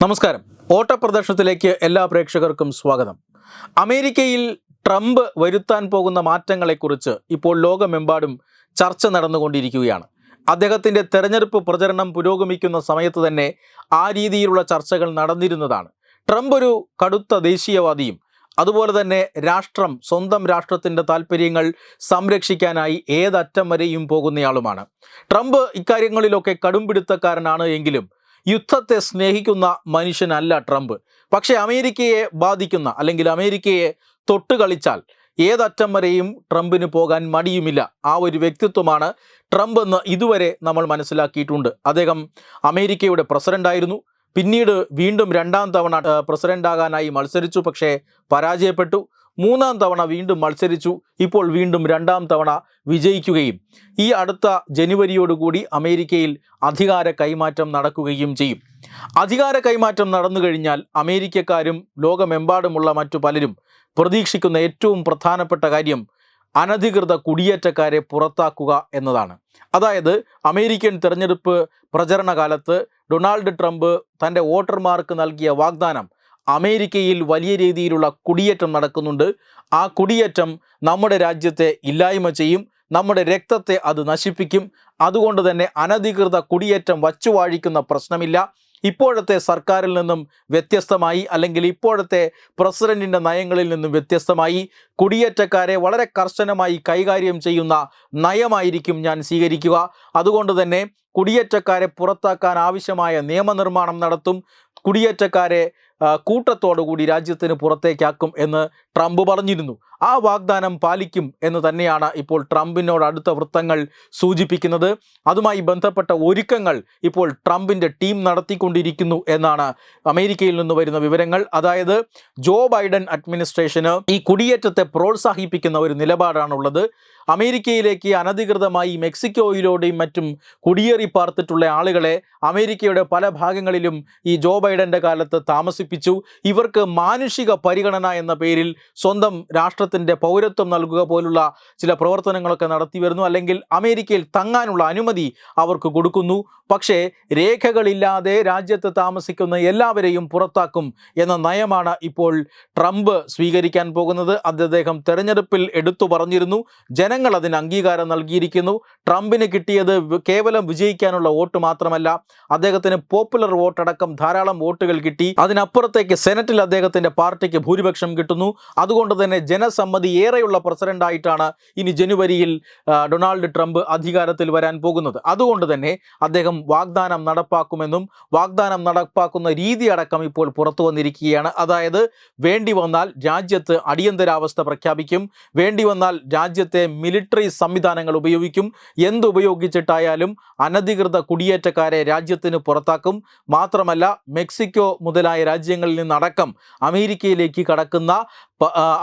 നമസ്കാരം. ഓട്ടപ്രദർശനത്തിലേക്ക് എല്ലാ പ്രേക്ഷകർക്കും സ്വാഗതം. അമേരിക്കയിൽ ട്രംപ് വരുത്താൻ പോകുന്ന മാറ്റങ്ങളെക്കുറിച്ച് ഇപ്പോൾ ലോകമെമ്പാടും ചർച്ച നടന്നുകൊണ്ടിരിക്കുകയാണ്. അദ്ദേഹത്തിന്റെ തെരഞ്ഞെടുപ്പ് പ്രചരണം പുരോഗമിക്കുന്ന സമയത്ത് തന്നെ ആ രീതിയിലുള്ള ചർച്ചകൾ നടന്നിരുന്നതാണ്. ട്രംപ് ഒരു കടുത്ത ദേശീയവാദിയും അതുപോലെ തന്നെ രാഷ്ട്രം സ്വന്തം രാഷ്ട്രത്തിന്റെ താല്പര്യങ്ങൾ സംരക്ഷിക്കാനായി ഏതറ്റം വരെയും പോകുന്നയാളുമാണ്. ട്രംപ് ഇക്കാര്യങ്ങളിലൊക്കെ കടുംപിടുത്തക്കാരനാണ് എങ്കിലും യുദ്ധത്തെ സ്നേഹിക്കുന്ന മനുഷ്യനല്ല ട്രംപ്. പക്ഷെ അമേരിക്കയെ ബാധിക്കുന്ന അല്ലെങ്കിൽ അമേരിക്കയെ തൊട്ട് കളിച്ചാൽ ഏതറ്റം വരെയും ട്രംപിന് പോകാൻ മടിയുമില്ല. ആ ഒരു വ്യക്തിത്വമാണ് ട്രംപ് എന്ന് ഇതുവരെ നമ്മൾ മനസ്സിലാക്കിയിട്ടുണ്ട്. അദ്ദേഹം അമേരിക്കയുടെ പ്രസിഡന്റായിരുന്നു പിന്നീട് വീണ്ടും രണ്ടാം തവണ പ്രസിഡന്റാകാനായി മത്സരിച്ചു. പക്ഷേ പരാജയപ്പെട്ടു. മൂന്നാം തവണ വീണ്ടും മത്സരിച്ചു. ഇപ്പോൾ വീണ്ടും രണ്ടാം തവണ വിജയിക്കുകയും ഈ അടുത്ത ജനുവരിയോടുകൂടി അമേരിക്കയിൽ അധികാര കൈമാറ്റം നടക്കുകയും ചെയ്യും. അധികാര കൈമാറ്റം നടന്നു കഴിഞ്ഞാൽ അമേരിക്കക്കാരും ലോകമെമ്പാടുമുള്ള മറ്റു പലരും പ്രതീക്ഷിക്കുന്ന ഏറ്റവും പ്രധാനപ്പെട്ട കാര്യം അനധികൃത കുടിയേറ്റക്കാരെ പുറത്താക്കുക എന്നതാണ്. അതായത് അമേരിക്കൻ തിരഞ്ഞെടുപ്പ് പ്രചരണ കാലത്ത് ഡൊണാൾഡ് ട്രംപ് തന്റെ വോട്ടർമാർക്ക് നൽകിയ വാഗ്ദാനം അമേരിക്കയിൽ വലിയ രീതിയിലുള്ള കുടിയേറ്റം നടക്കുന്നുണ്ട്. ആ കുടിയേറ്റം നമ്മുടെ രാജ്യത്തെ ഇല്ലായ്മ ചെയ്യും നമ്മുടെ രക്തത്തെ അത് നശിപ്പിക്കും. അതുകൊണ്ട് തന്നെ അനധികൃത കുടിയേറ്റം വച്ചുവാഴിക്കുന്ന പ്രശ്നമില്ല. ഇപ്പോഴത്തെ സർക്കാരിൽ നിന്നും വ്യത്യസ്തമായി അല്ലെങ്കിൽ ഇപ്പോഴത്തെ പ്രസിഡന്റിന്റെ നയങ്ങളിൽ നിന്നും വ്യത്യസ്തമായി കുടിയേറ്റക്കാരെ വളരെ കർശനമായി കൈകാര്യം ചെയ്യുന്ന നയമായിരിക്കും ഞാൻ സ്വീകരിക്കുക. അതുകൊണ്ട് തന്നെ കുടിയേറ്റക്കാരെ പുറത്താക്കാൻ ആവശ്യമായ നിയമനിർമ്മാണം നടത്തും. കുടിയേറ്റക്കാരെ കൂട്ടത്തോടുകൂടി രാജ്യത്തിന് പുറത്തേക്കാക്കും എന്ന് ട്രംപ് പറഞ്ഞിരുന്നു. ആ വാഗ്ദാനം പാലിക്കും എന്ന് തന്നെയാണ് ഇപ്പോൾ ട്രംപിനോട് അടുത്ത വൃത്തങ്ങൾ സൂചിപ്പിക്കുന്നത്. അതുമായി ബന്ധപ്പെട്ട ഒരുക്കങ്ങൾ ഇപ്പോൾ ട്രംപിന്റെ ടീം നടത്തിക്കൊണ്ടിരിക്കുന്നു എന്നാണ് അമേരിക്കയിൽ നിന്ന് വരുന്ന വിവരങ്ങൾ. അതായത് ജോ ബൈഡൻ അഡ്മിനിസ്ട്രേഷന് ഈ കുടിയേറ്റത്തെ പ്രോത്സാഹിപ്പിക്കുന്ന ഒരു നിലപാടാണുള്ളത്. അമേരിക്കയിലേക്ക് അനധികൃതമായി മെക്സിക്കോയിലൂടെയും മറ്റും കുടിയേറി പാർത്തിട്ടുള്ള ആളുകളെ അമേരിക്കയുടെ പല ഭാഗങ്ങളിലും ഈ ജോ ബൈഡന്റെ കാലത്ത് താമസിപ്പിച്ചു ഇവർക്ക് മാനുഷിക പരിഗണന എന്ന പേരിൽ സ്വന്തം രാഷ്ട്രത്തിന്റെ പൗരത്വം നൽകുക പോലുള്ള ചില പ്രവർത്തനങ്ങളൊക്കെ നടത്തി വരുന്നു. അല്ലെങ്കിൽ അമേരിക്കയിൽ തങ്ങാനുള്ള അനുമതി അവർക്ക് കൊടുക്കുന്നു. പക്ഷേ രേഖകളില്ലാതെ രാജ്യത്ത് താമസിക്കുന്ന എല്ലാവരെയും പുറത്താക്കും എന്ന നയമാണ് ഇപ്പോൾ ട്രംപ് സ്വീകരിക്കാൻ പോകുന്നത്. അദ്ദേഹം തെരഞ്ഞെടുപ്പിൽ എടുത്തു പറഞ്ഞിരുന്നു. ജനങ്ങൾ അതിന് അംഗീകാരം നൽകിയിരിക്കുന്നു. ട്രംപിന് കിട്ടിയത് കേവലം വിജയിക്കാനുള്ള വോട്ട് മാത്രമല്ല അദ്ദേഹത്തിന് പോപ്പുലർ വോട്ടടക്കം ധാരാളം വോട്ടുകൾ കിട്ടി. അതിനപ്പുറത്തേക്ക് സെനറ്റിൽ അദ്ദേഹത്തിന്റെ പാർട്ടിക്ക് ഭൂരിപക്ഷം കിട്ടുന്നു. അതുകൊണ്ട് തന്നെ ജനസമ്മതി ഏറെയുള്ള പ്രസിഡന്റായിട്ടാണ് ഇനി ജനുവരിയിൽ ഡൊണാൾഡ് ട്രംപ് അധികാരത്തിൽ വരാൻ പോകുന്നത്. അതുകൊണ്ട് തന്നെ അദ്ദേഹം വാഗ്ദാനം നടപ്പാക്കുമെന്നും വാഗ്ദാനം നടപ്പാക്കുന്ന രീതി അടക്കം ഇപ്പോൾ പുറത്തു വന്നിരിക്കുകയാണ്. അതായത് വേണ്ടി വന്നാൽ രാജ്യത്ത് അടിയന്തരാവസ്ഥ പ്രഖ്യാപിക്കും വേണ്ടി വന്നാൽ രാജ്യത്തെ മിലിറ്ററി സംവിധാനങ്ങൾ ഉപയോഗിക്കും എന്തുപയോഗിച്ചിട്ടായാലും അനധികൃത കുടിയേറ്റക്കാരെ രാജ്യത്തിന് പുറത്താക്കും. മാത്രമല്ല മെക്സിക്കോ മുതലായ രാജ്യങ്ങളിൽ നിന്നടക്കം അമേരിക്കയിലേക്ക് കടക്കുന്ന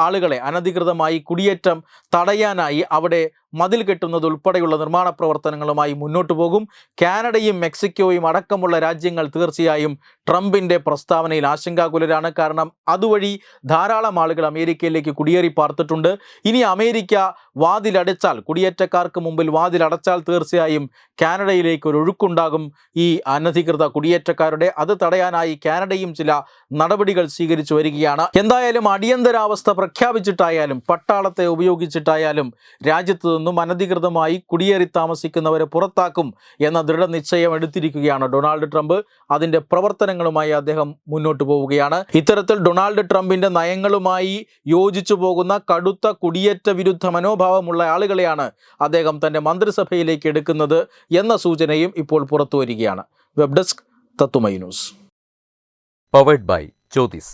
ആളുകളെ അനധികൃതമായി കുടിയേറ്റം തടയാനായി അവിടെ മതിൽ കെട്ടുന്നത് ഉൾപ്പെടെയുള്ള നിർമ്മാണ പ്രവർത്തനങ്ങളുമായി മുന്നോട്ടു പോകും. കാനഡയും മെക്സിക്കോയും അടക്കമുള്ള രാജ്യങ്ങൾ തീർച്ചയായും ട്രംപിന്റെ പ്രസ്താവനയിൽ ആശങ്കാകുലരാണ്. കാരണം അതുവഴി ധാരാളം ആളുകൾ അമേരിക്കയിലേക്ക് കുടിയേറി പാർത്തിട്ടുണ്ട്. ഇനി അമേരിക്ക വാതിലടച്ചാൽ കുടിയേറ്റക്കാർക്ക് മുമ്പിൽ വാതിലടച്ചാൽ തീർച്ചയായും കാനഡയിലേക്ക് ഒരു ഒഴുക്കുണ്ടാകും ഈ അനധികൃത കുടിയേറ്റക്കാരുടെ. അത് തടയാനായി കാനഡയും ചില നടപടികൾ സ്വീകരിച്ചു വരികയാണ്. എന്തായാലും അടിയന്തരാവസ്ഥ പ്രഖ്യാപിച്ചിട്ടായാലും പട്ടാളത്തെ ഉപയോഗിച്ചിട്ടായാലും രാജ്യത്തു നിന്നും അനധികൃതമായി കുടിയേറി താമസിക്കുന്നവരെ പുറത്താക്കും എന്ന ദൃഢനിശ്ചയം എടുത്തിരിക്കുകയാണ് ഡൊണാൾഡ് ട്രംപ്. അതിന്റെ പ്രവർത്തനങ്ങളുമായി അദ്ദേഹം മുന്നോട്ട് പോവുകയാണ്. ഇത്തരത്തിൽ ഡൊണാൾഡ് ട്രംപിന്റെ നയങ്ങളുമായി യോജിച്ചു പോകുന്ന കടുത്ത കുടിയേറ്റ വിരുദ്ധ മനോഭാവമുള്ള ആളുകളെയാണ് അദ്ദേഹം തന്റെ മന്ത്രിസഭയിലേക്ക് എടുക്കുന്നത് എന്ന സൂചനയും ഇപ്പോൾ പുറത്തു വരികയാണ് വെബ് ഡെസ്ക് തത്തുമൈ news. Powered by Jyothis.